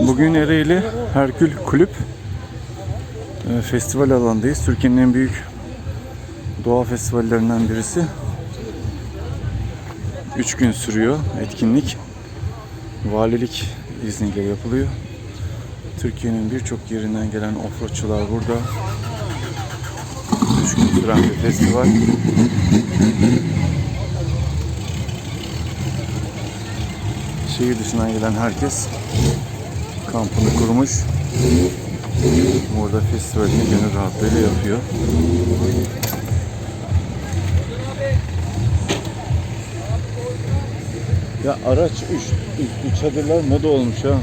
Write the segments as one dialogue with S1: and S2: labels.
S1: Bugün Ereğli Herkül Kulüp e, festival alanındayız. Türkiye'nin en büyük doğa festivallerinden birisi. 3 gün sürüyor etkinlik. Valilik izniyle yapılıyor. Türkiye'nin birçok yerinden gelen offroadçular burada. 3 gün süren bir festival. Şehir dışından gelen herkes kampını kurmuş. Burada festivalini gönül rahatlığıyla yapıyor. Ya araç üç, üstü çadırlar moda olmuş ha.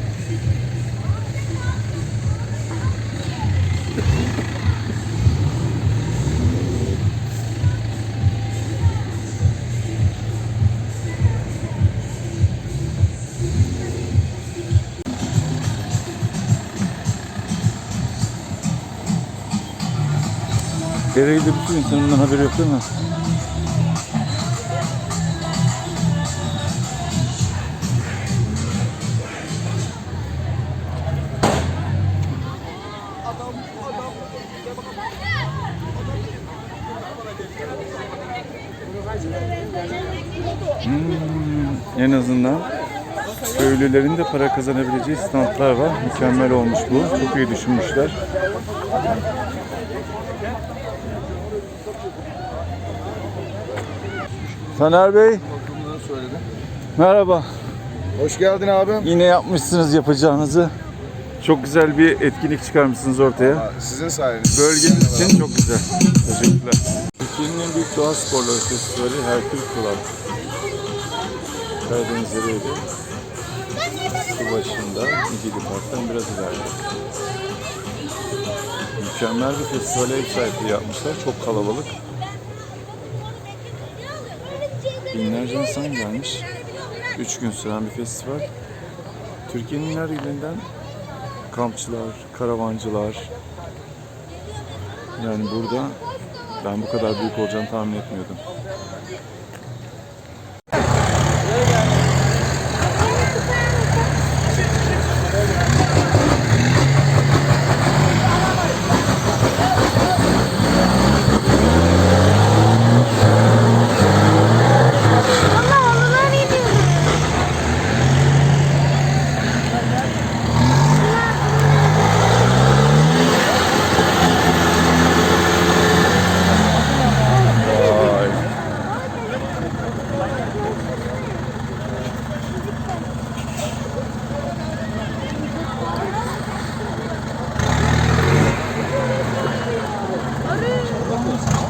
S1: Dereyi de bütün insanın haberi yok değil mi? Hmm, en azından köylülerin de para kazanabileceği standlar var. Mükemmel olmuş bu. Çok iyi düşünmüşler. Taner Bey, merhaba.
S2: Hoş geldin abim.
S1: Yine yapmışsınız yapacağınızı. Çok güzel bir etkinlik çıkarmışsınız ortaya.
S2: Sizin sayenizde.
S1: Bölgemiz için çok güzel. Teşekkürler. Türkiye'nin en büyük doğa sporları festivali Herkül Club. Karadeniz Ereğli. Su başında, İdili Park'tan biraz ileride. Mükemmel bir festivale ev sahipliği yapmışlar. Çok kalabalık. Binlerce insan gelmiş. Üç gün süren bir festival. Türkiye'nin her yerinden kampçılar, karavancılar. Yani burada ben bu kadar büyük olacağını tahmin etmiyordum.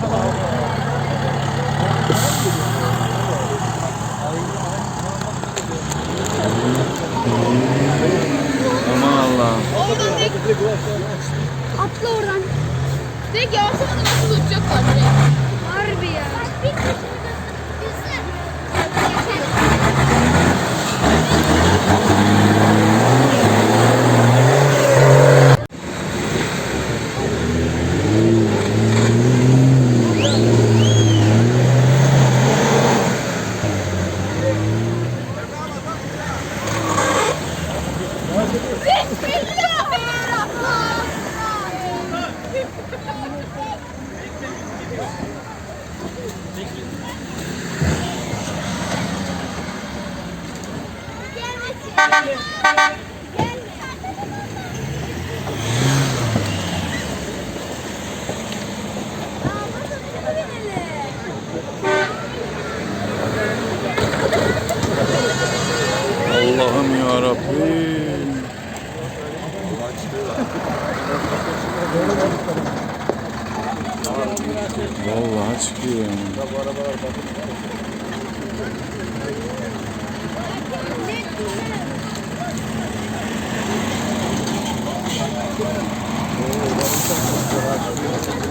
S3: 好。Спасибо.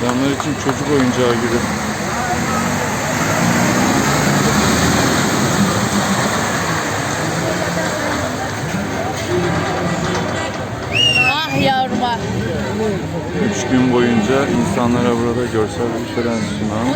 S1: Adamlar için çocuk oyuncağı gibi. Üç gün boyunca insanlara burada görsel bir şölen sunan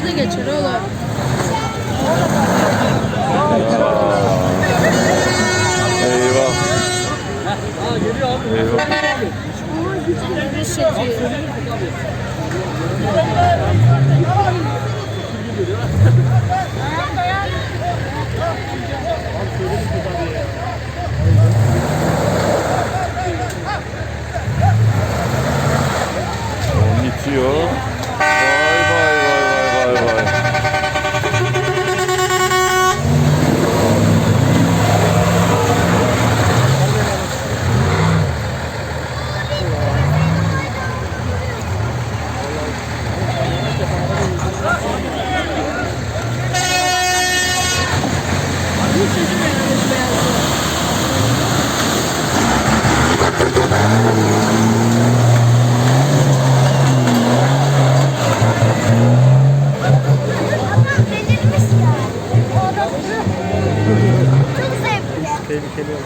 S3: zevkli.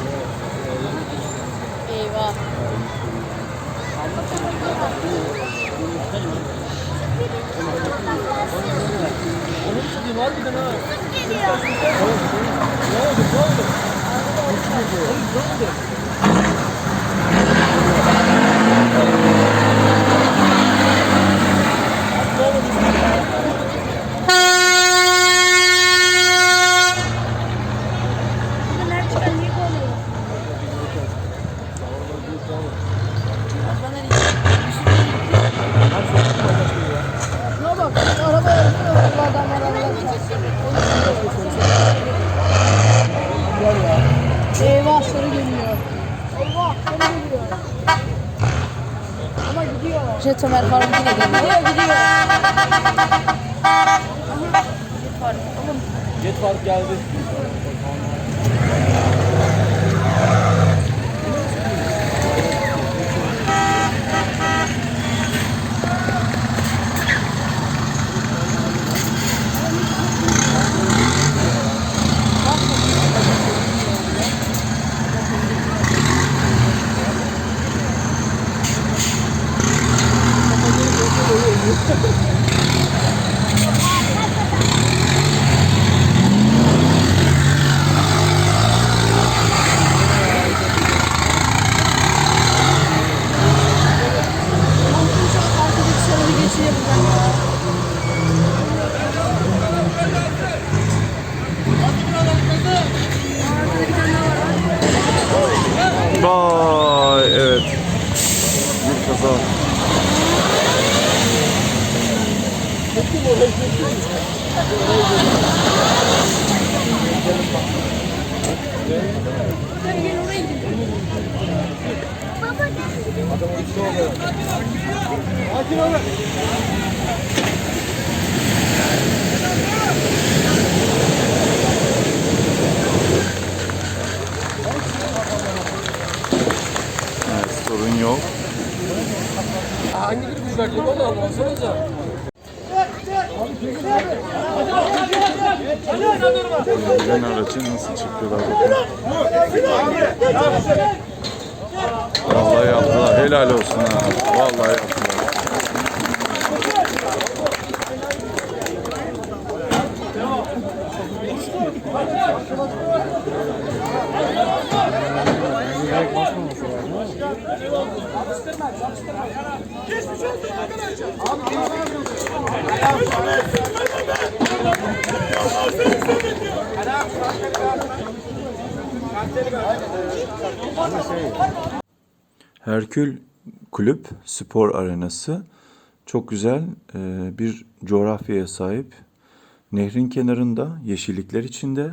S4: Eyvah.
S3: Bunlar çıkanlık oluyor.
S4: Şuna bak. Araba yarışıyor. Bu adamlar araba Eyvah sarı geliyor. Eyvah sarı geliyor. Ama gidiyor. Jet Ömer Faruk'u da geliyor. Gidiyor
S5: Jet Fark geldi.
S1: Vay evet. Bir kaza.
S3: Baba gel.
S1: Evet, sorun yok.
S5: Hangi bir kuş verecek oğlum? Alsanıza.
S1: Gelen aracı nasıl çıkıyorlar bakın. Vallahi yaptılar. Helal olsun ha. Vallahi yaptılar. Herkül Kulüp Spor Arenası çok güzel e, bir coğrafyaya sahip. Nehrin kenarında, yeşillikler içinde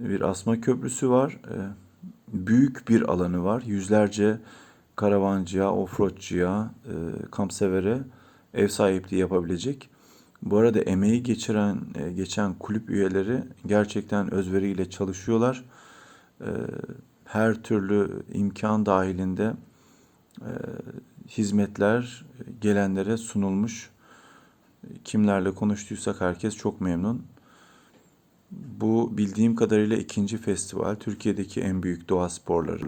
S1: bir asma köprüsü var. E, büyük bir alanı var. Yüzlerce karavancıya, offroadçuya, e, kampsevere ev sahipliği yapabilecek. Bu arada emeği geçiren, e, geçen kulüp üyeleri gerçekten özveriyle çalışıyorlar. E, her türlü imkan dahilinde e, hizmetler gelenlere sunulmuş. Kimlerle konuştuysak herkes çok memnun. Bu bildiğim kadarıyla ikinci festival. Türkiye'deki en büyük doğa sporları.